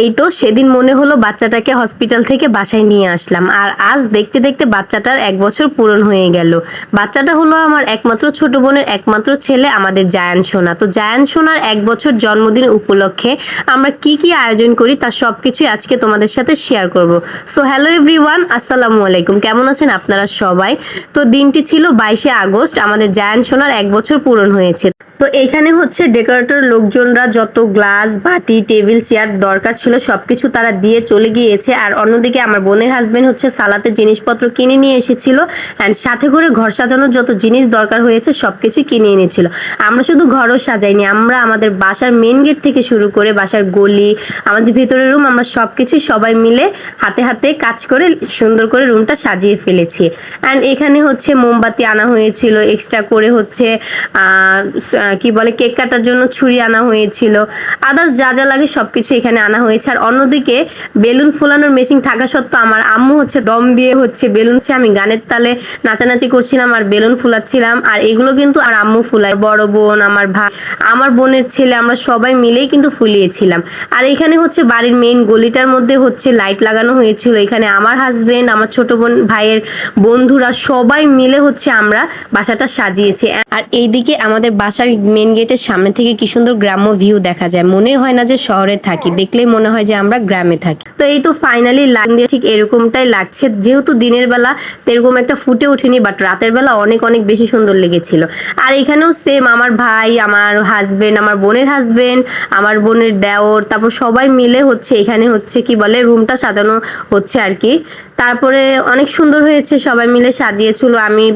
এই তো সেদিন মনে হলো বাচ্চাটাকে হসপিটাল থেকে বাসায় নিয়ে আসলাম। আর আজ দেখতে দেখতে বাচ্চাটার এক বছর পূরণ হয়ে গেল। বাচ্চাটা হলো আমার একমাত্র ছোট বোনের একমাত্র ছেলে, আমাদের জায়ান সোনা। তো জায়ান সোনার এক বছর জন্মদিন উপলক্ষে আমরা কি কি আয়োজন করি তার সব কিছুই আজকে তোমাদের সাথে শেয়ার করব। সো হ্যালো এভরিওয়ান আসসালামু আলাইকুম। কেমন আছেন আপনারা সবাই? তো দিনটি ছিল বাইশে আগস্ট, আমাদের জায়ান সোনার এক বছর পূরণ হয়েছে। তো এখানে হচ্ছে ডেকোরেটর লোকজনরা যত গ্লাস, বাটি, টেবিল, চেয়ার দরকার ছিল সবকিছু তারা দিয়ে চলে গিয়েছে। আর অন্যদিকে আমার বোনের হাজবেন্ড হচ্ছে সালাতে জিনিসপত্র কিনে নিয়ে এসেছিল অ্যান্ড সাথে করে ঘর সাজানোর যত জিনিস দরকার হয়েছে সব কিছু কিনে এনেছিল। আমরা শুধু ঘরও সাজাইনি, আমরা আমাদের বাসার মেন গেট থেকে শুরু করে বাসার গলি, আমাদের ভেতরের রুম আমরা সবকিছুই সবাই মিলে হাতে হাতে কাজ করে সুন্দর করে রুমটা সাজিয়ে ফেলেছি। অ্যান্ড এখানে হচ্ছে মোমবাতি আনা হয়েছিল এক্সট্রা করে হচ্ছে কি বলে, কেক কাটার জন্য ছুরি আনা হয়েছিল। আদার্স যা যা লাগে সবকিছু এখানে আনা হয়েছে। আর অন্যদিকে বেলুন ফোলানোর মেশিন থাকা সত্ত্বেও আমার আম্মু হচ্ছে দম দিয়ে হচ্ছে বেলুন সে আমি গানের তালে নাচানাচি করছিলাম আর বেলুন ফুলাচ্ছিলাম। আর এগুলো কিন্তু আর আম্মু ফুলায়। বড় বোন, আমার ভাই, আমার বোনের ছেলে, আমরা সবাই মিলেই কিন্তু ফুলিয়েছিলাম। আর এখানে হচ্ছে বাড়ির মেইন গলিটার মধ্যে হচ্ছে লাইট লাগানো হয়েছিল। এখানে আমার হাজবেন্ড আমার ছোট বোন, ভাইয়ের বন্ধুরা সবাই মিলে হচ্ছে আমরা বাসাটা সাজিয়েছি। আর এইদিকে আমাদের বাসার মেন গেটের সামনে থেকে কি সুন্দর গ্রাম্য ভিউ দেখা যায়। মনে হয় না যে শহরে থাকি, দেখলেই মনে হয় যে আমরা গ্রামে থাকি। তো এই তো ফাইনালি লাইন দিয়ে ঠিক এরকমটাই লাগছে। যেহেতু দিনের বেলা এরকম একটা ফুটে ওঠেনি বাট রাতের বেলা অনেক অনেক বেশি সুন্দর লেগেছিল। আর এখানেও সেম আমার ভাই, আমার হাজবেন্ড আমার বোনের হাজবেন্ড আমার বোনের দেওর, তারপর সবাই মিলে হচ্ছে, এখানে হচ্ছে কি বলে রুমটা সাজানো হচ্ছে আর কি। তারপরে অনেক সুন্দর হয়েছে, সবাই মিলে সাজিয়েছিল। আমি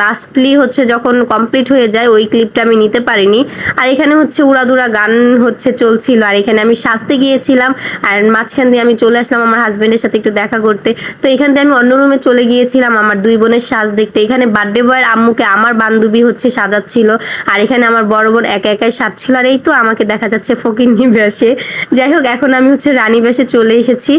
লাস্টলি হচ্ছে যখন কমপ্লিট হয়ে যায়, ওই ক্লিপটা আমি নিতে পারিনি। আর এখানে হচ্ছে উড়াদুরা গান হচ্ছে চলছিল, আর এখানে আমি সাজতে গিয়েছিলাম, আর মাঝখান দিয়ে আমি চলে আসলাম আমার হাজবেন্ডের সাথে একটু দেখা করতে। তো এখান থেকে আমি অন্য রুমে চলে গিয়েছিলাম আমার দুই বোনের সাজ দেখতে। এখানে বার্থডে বয়ের আম্মুকে আমার বান্ধবী হচ্ছে সাজাচ্ছিল, আর এখানে আমার বড় বোন একা একাই সাজছিল। আর এই তো আমাকে দেখা যাচ্ছে ফকিন্নি বেশে। যাই হোক, এখন আমি হচ্ছে রানী বেশে চলে এসেছি।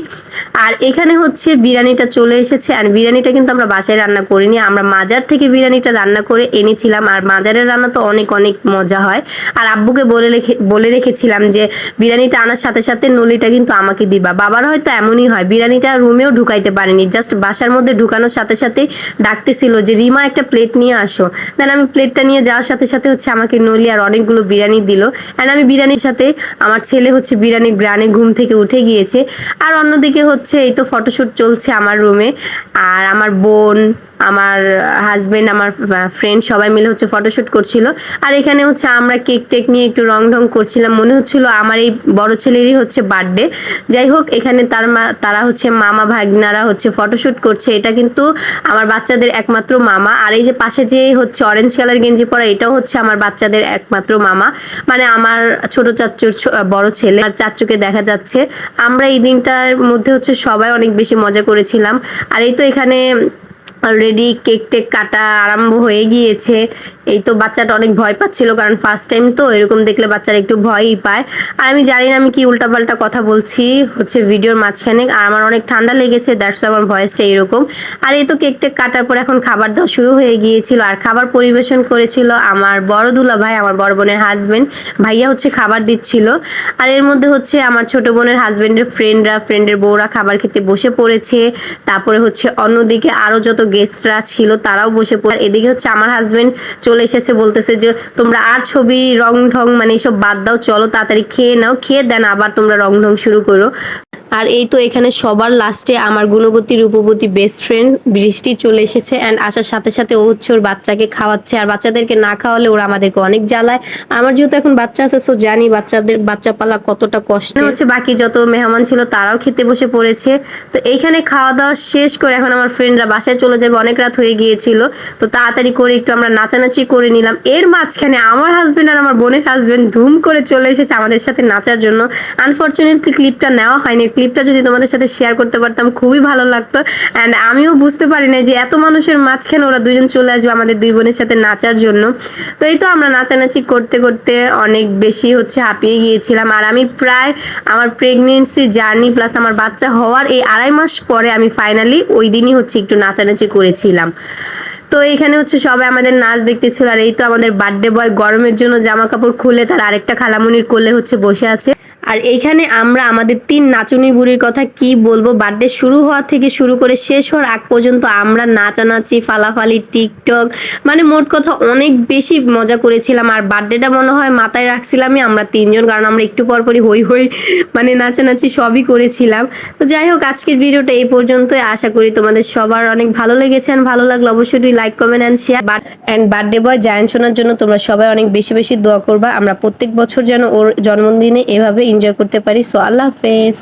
আর এখানে হচ্ছে বিরিয়ানিটা চলে এসেছে আর বিরিয়ানিটা কিন্তু আমরা বাসায় রান্না করিনি। আমরা মাজার থেকে বিরিয়ানিটা রান্না করে এনেছিলাম, আর মাজারের রান্না তো অনেক অনেক মজা হয়। আর আব্বুকে বলে রেখে, বলে রেখেছিলাম যে, বিরিয়ানিটা আনার সাথে সাথে নলিটা কিন্তু আমাকে দিবা। বাবার হয়তো এমনই হয়, বিরিয়ানিটা রুমেও ঢুকাইতে পারেনি জাস্ট বাসার মধ্যে ঢুকানোর সাথে সাথে ডাকতেছিল যে, রিমা, একটা প্লেট নিয়ে আসো। দেন আমি প্লেটটা নিয়ে যাওয়ার সাথে সাথে হচ্ছে আমাকে নলি আর অনেকগুলো বিরিয়ানি দিল। অ্যান্ড আমি বিরিয়ানির সাথে আমার ছেলে হচ্ছে বিরিয়ানির গ্রানে ঘুম থেকে উঠে গিয়েছে। আর অন্যদিকে হচ্ছে এই তো ফটোশ্যুট চলছে আমার রুমে আর আমার বোন আমার হাজবেন্ড আমার ফ্রেন্ড সবাই মিলে হচ্ছে ফটোশ্যুট করছিল। আর এখানে হচ্ছে আমরা কেক টেক নিয়ে একটু রং ঢং করছিলাম। মনে হচ্ছিল আমার এই বড় ছেলেরই হচ্ছে বার্থডে যাই হোক, এখানে তার মা, তারা হচ্ছে মামা ভাগনারা হচ্ছে ফটোশ্যুট করছে। এটা কিন্তু আমার বাচ্চাদের একমাত্র মামা। আর এই যে পাশে যে হচ্ছে অরেঞ্জ কালার গেঞ্জি পরা, এটাও হচ্ছে আমার বাচ্চাদের একমাত্র মামা। মানে আমার ছোট চাচ্চুর বড় ছেলে আর চাচ্চুকে দেখা যাচ্ছে। আমরা এই দিনটার মধ্যে হচ্ছে সবাই অনেক বেশি মজা করেছিলাম। আর এই তো এখানে অলরেডি কেক টেক কাটা আরম্ভ হয়ে গিয়েছে। এই তো বাচ্চাটা অনেক ভয় পাচ্ছিল, কারণ ফার্স্ট টাইম তো, এরকম দেখলে বাচ্চারা একটু ভয়ই পায়। আর আমি জানি না আমি কি উল্টাপাল্টা কথা বলছি, হচ্ছে ভিডিওর মাঝখানে, আর আমার অনেক ঠান্ডা লেগেছে দ্যাটস আমার ভয়েসটা এরকম। আর এই তো কেক টেক কাটার পর এখন খাবার দাওয়া শুরু হয়ে গিয়েছিল, আর খাবার পরিবেশন করেছিল আমার বড় দুলা ভাই, আমার বড় বোনের হাজবেন্ড ভাইয়া হচ্ছে খাবার দিচ্ছিল। আর এর মধ্যে হচ্ছে আমার ছোট বোনের হাজবেন্ডের ফ্রেন্ডরা ফ্রেন্ডের বউরা খাবার খেতে বসে পড়েছে। তারপরে হচ্ছে অন্যদিকে আরও যত গেস্টরা ছিল, তারাও বসে পড়ে। এদিকে হচ্ছে আমার হাজবেন্ড চলে এসেছে, বলতেছে যে, তোমরা আর ছবি রং ঢং মানে এইসব বাদ দাও, চলো তাড়াতাড়ি খেয়ে নাও, খেয়ে দেন আবার তোমরা রং ঢং শুরু করো। আর এই তো এখানে সবার লাস্টে আমার গুণবতী রূপবতী বেস্ট ফ্রেন্ড বৃষ্টি চলে এসেছে অ্যান্ড আসার সাথে সাথে ও হচ্ছে ওর বাচ্চাকে খাওয়াচ্ছে আর বাচ্চাদেরকে না খাওয়ালে ওরা আমাদেরকে অনেক জ্বালায়। আমার যেহেতু এখন বাচ্চা আছে সো জানি বাচ্চাদের বাচ্চা পালা কতটা কষ্ট। হচ্ছে বাকি যত মেহমান ছিল তারাও খেতে বসে পড়েছে। তো এইখানে খাওয়া দাওয়া শেষ করে এখন আমার ফ্রেন্ডরা বাসায় চলে যাবে, অনেক রাত হয়ে গিয়েছিল। তো তাড়াতাড়ি করে একটু আমরা নাচানাচি করে নিলাম। এর মাঝখানে আমার হাজবেন্ড আর আমার বোনের হাজবেন্ড ধুম করে চলে এসেছে আমাদের সাথে নাচার জন্য। আনফর্চুনেটলি ক্লিপটা নেওয়া হয়নি ক্লিপটা যদি তোমাদের সাথে শেয়ার করতে পারতাম, খুবই ভালো লাগতো। অ্যান্ড আমিও বুঝতে পারি না যে এত মানুষের মাঝখানে ওরা দুজন চলে আসবে আমাদের দুই বোনের সাথে নাচার জন্য। তো এই তো আমরা নাচানাচি করতে করতে অনেক বেশি হচ্ছে হাঁপিয়ে গিয়েছিলাম। আর আমি প্রায় আমার প্রেগনেন্সি জার্নি প্লাস আমার বাচ্চা হওয়ার এই আড়াই মাস পরে আমি ফাইনালি ওই দিনই হচ্ছে একটু নাচানাচি করেছিলাম। তো এখানে হচ্ছে সবাই আমাদের নাচ দেখতেছিল। আর এই তো আমাদের বার্থডে বয় গরমের জন্য জামা কাপড় খুলে তার আরেকটা খালামুনির কোলে হচ্ছে বসে আছে। আর এইখানে আমরা আমাদের তিন নাচুনি বুড়ির কথা কি বলব? বার্থডে শুরু হওয়া থেকে শুরু করে শেষ হওয়ার আগ পর্যন্ত আমরা নাচানাচি, ফালাফালি, টিকটক মানে মোট কথা অনেক বেশি মজা করেছিলাম। আর বার্থডেটা মনে হয় মাথায় রাখছিলামই আমরা তিনজন, কারণ আমরা একটু পর পরই হই হই মানে নাচানাচি সবই করেছিলাম। তো যাই হোক, আজকের ভিডিওটা এই পর্যন্তই। আশা করি তোমাদের সবার অনেক ভালো লেগেছে। And ভালো লাগলে অবশ্যই like comment and share and birthday boy Zayan শোনার জন্য তোমরা সবাই অনেক বেশি বেশি দোয়া করবা। আমরা প্রত্যেক বছর যেন ওর জন্মদিনে এভাবে এনজয় করতে পারি। সো আল্লাহ হাফেজ।